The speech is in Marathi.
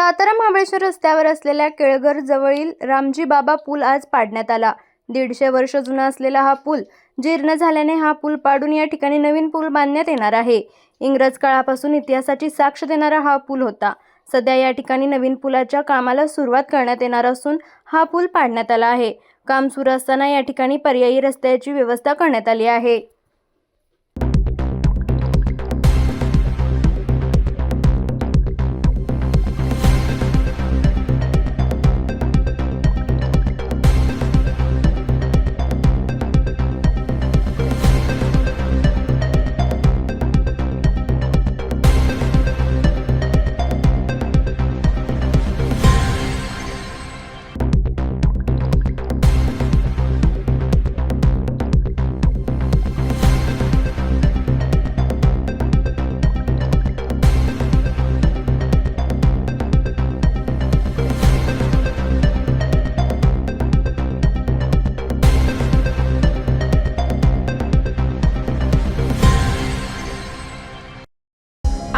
सातारा महाबळेश्वर रस्त्यावर असलेल्या केळघर जवळील रामजी बाबा पूल आज पाडण्यात आला. दीडशे वर्ष जुना असलेला हा पूल जीर्ण झाल्याने हा पूल पाडून या ठिकाणी नवीन पूल बांधण्यात येणार आहे. इंग्रज काळापासून इतिहासाची साक्ष देणारा हा पूल होता. सध्या या ठिकाणी नवीन पुलाच्या कामाला सुरुवात करण्यात येणार असून हा पूल पाडण्यात आला आहे. काम सुरू असताना या ठिकाणी पर्यायी रस्त्याची व्यवस्था करण्यात आली आहे.